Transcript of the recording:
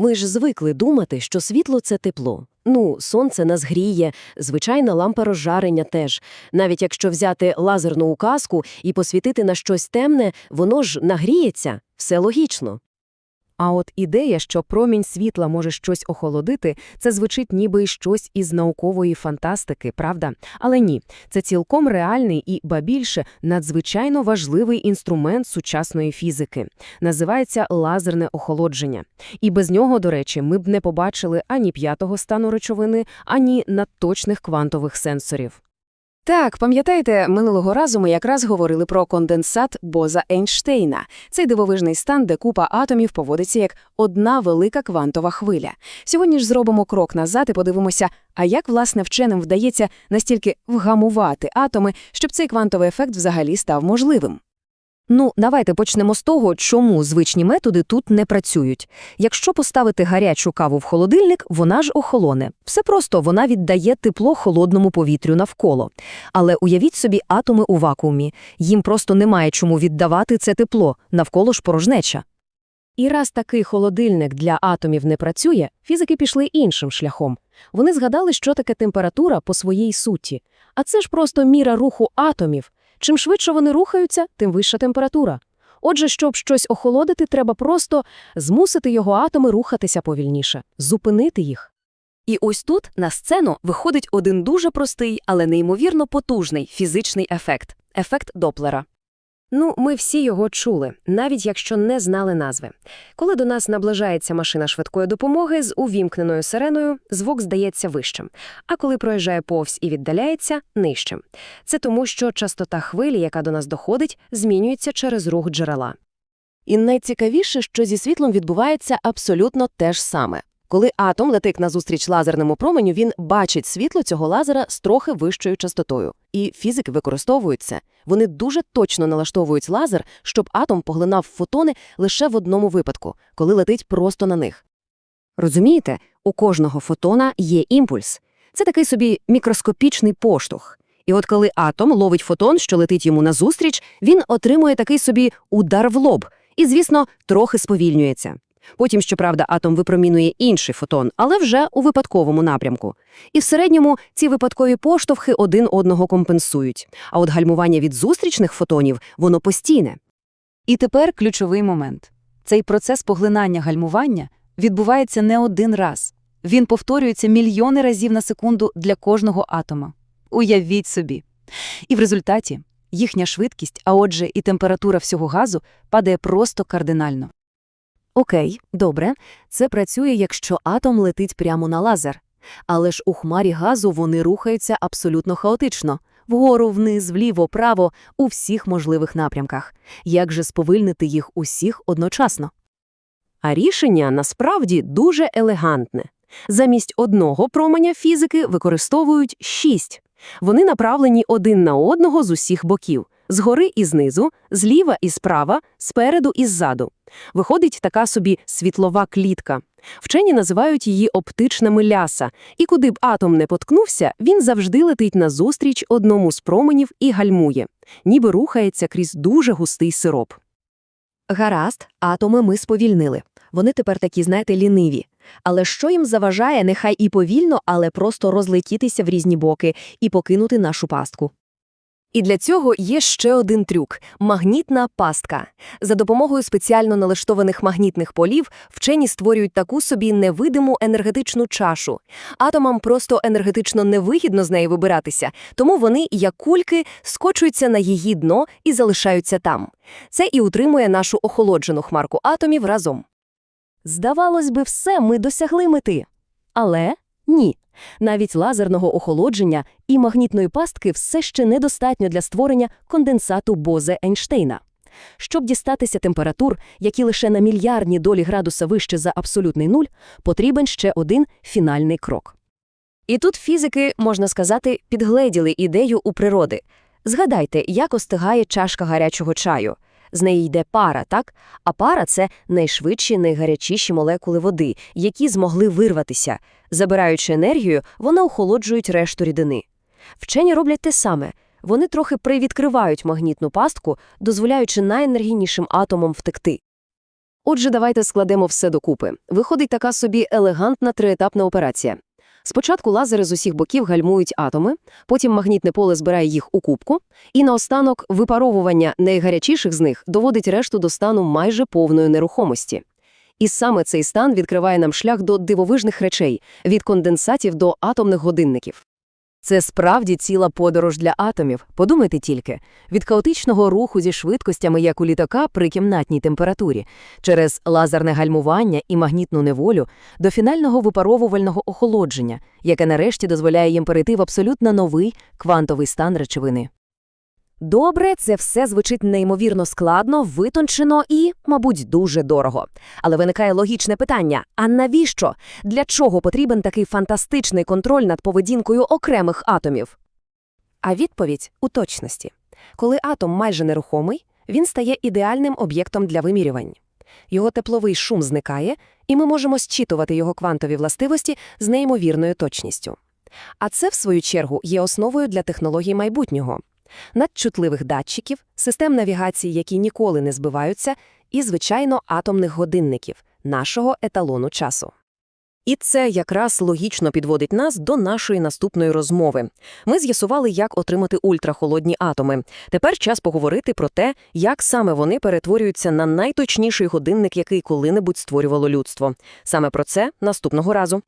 Ми ж звикли думати, що світло це тепло. Ну, сонце нас гріє, звичайна лампа розжарення теж. Навіть якщо взяти лазерну указку і посвітити на щось темне, воно ж нагріється. Все логічно. А от ідея, що промінь світла може щось охолодити, це звучить ніби щось із наукової фантастики, правда? Але ні, це цілком реальний і, ба більше, надзвичайно важливий інструмент сучасної фізики. Називається лазерне охолодження. І без нього, до речі, ми б не побачили ані п'ятого стану речовини, ані надточних квантових сенсорів. Так, пам'ятаєте, минулого разу ми якраз говорили про конденсат Боза Ейнштейна. Цей дивовижний стан, де купа атомів поводиться як одна велика квантова хвиля. Сьогодні ж зробимо крок назад і подивимося, а як, власне, вченим вдається настільки вгамувати атоми, щоб цей квантовий ефект взагалі став можливим. Ну, давайте почнемо з того, чому звичні методи тут не працюють. Якщо поставити гарячу каву в холодильник, вона ж охолоне. Все просто вона віддає тепло холодному повітрю навколо. Але уявіть собі атоми у вакуумі. Їм просто немає чому віддавати це тепло, навколо ж порожнеча. І раз такий холодильник для атомів не працює, фізики пішли іншим шляхом. Вони згадали, що таке температура по своїй суті. А це ж просто міра руху атомів. Чим швидше вони рухаються, тим вища температура. Отже, щоб щось охолодити, треба просто змусити його атоми рухатися повільніше, зупинити їх. І ось тут на сцену виходить один дуже простий, але неймовірно потужний фізичний ефект – ефект Доплера. Ну, ми всі його чули, навіть якщо не знали назви. Коли до нас наближається машина швидкої допомоги з увімкненою сиреною, звук здається вищим, а коли проїжджає повз і віддаляється – нижчим. Це тому, що частота хвилі, яка до нас доходить, змінюється через рух джерела. І найцікавіше, що зі світлом відбувається абсолютно те ж саме. Коли атом летить назустріч лазерному променю, він бачить світло цього лазера з трохи вищою частотою. І фізики використовують це. Вони дуже точно налаштовують лазер, щоб атом поглинав фотони лише в одному випадку, коли летить просто на них. Розумієте, у кожного фотона є імпульс. Це такий собі мікроскопічний поштовх. І от коли атом ловить фотон, що летить йому назустріч, він отримує такий собі удар в лоб і, звісно, трохи сповільнюється. Потім, щоправда, атом випромінює інший фотон, але вже у випадковому напрямку. І в середньому ці випадкові поштовхи один одного компенсують. А от гальмування від зустрічних фотонів воно постійне. І тепер ключовий момент. Цей процес поглинання гальмування відбувається не один раз. Він повторюється мільйони разів на секунду для кожного атома. Уявіть собі. І в результаті їхня швидкість, а отже, і температура всього газу падає просто кардинально. Окей, добре, це працює, якщо атом летить прямо на лазер. Але ж у хмарі газу вони рухаються абсолютно хаотично. Вгору, вниз, вліво, право, у всіх можливих напрямках. Як же сповильнити їх усіх одночасно? А рішення насправді дуже елегантне. Замість одного променя фізики використовують шість. Вони направлені один на одного з усіх боків – згори і знизу, зліва і справа, спереду і ззаду. Виходить така собі світлова клітка. Вчені називають її оптична ляса, і куди б атом не поткнувся, він завжди летить назустріч одному з променів і гальмує, ніби рухається крізь дуже густий сироп. Гаразд, атоми ми сповільнили. Вони тепер такі, знаєте, ліниві. Але що їм заважає, нехай і повільно, але просто розлетітися в різні боки і покинути нашу пастку? І для цього є ще один трюк – магнітна пастка. За допомогою спеціально налаштованих магнітних полів вчені створюють таку собі невидиму енергетичну чашу. Атомам просто енергетично невигідно з неї вибиратися, тому вони, як кульки, скочуються на її дно і залишаються там. Це і утримує нашу охолоджену хмарку атомів разом. Здавалось би, все, ми досягли мети. Але ні. Навіть лазерного охолодження і магнітної пастки все ще недостатньо для створення конденсату Бозе Ейнштейна. Щоб дістатися температур, які лише на мільярдні долі градуса вище за абсолютний нуль, потрібен ще один фінальний крок. І тут фізики, можна сказати, підгледіли ідею у природи. Згадайте, як остигає чашка гарячого чаю. З неї йде пара, так? А пара це найшвидші, найгарячіші молекули води, які змогли вирватися. Забираючи енергію, вони охолоджують решту рідини. Вчені роблять те саме. Вони трохи привідкривають магнітну пастку, дозволяючи найенергійнішим атомам втекти. Отже, давайте складемо все докупи. Виходить така собі елегантна триетапна операція. Спочатку лазери з усіх боків гальмують атоми, потім магнітне поле збирає їх у кубку, і наостанок випаровування найгарячіших з них доводить решту до стану майже повної нерухомості. І саме цей стан відкриває нам шлях до дивовижних речей – від конденсатів до атомних годинників. Це справді ціла подорож для атомів. Подумайте тільки. Від хаотичного руху зі швидкостями, як у літака при кімнатній температурі, через лазерне гальмування і магнітну неволю, до фінального випаровувального охолодження, яке нарешті дозволяє їм перейти в абсолютно новий квантовий стан речовини. Добре, це все звучить неймовірно складно, витончено і, мабуть, дуже дорого. Але виникає логічне питання: а навіщо? Для чого потрібен такий фантастичний контроль над поведінкою окремих атомів? А відповідь у точності. Коли атом майже нерухомий, він стає ідеальним об'єктом для вимірювань. Його тепловий шум зникає, і ми можемо зчитувати його квантові властивості з неймовірною точністю. А це, в свою чергу, є основою для технологій майбутнього надчутливих датчиків, систем навігації, які ніколи не збиваються, і, звичайно, атомних годинників, нашого еталону часу. І це якраз логічно підводить нас до нашої наступної розмови. Ми з'ясували, як отримати ультрахолодні атоми. Тепер час поговорити про те, як саме вони перетворюються на найточніший годинник, який коли-небудь створювало людство. Саме про це наступного разу.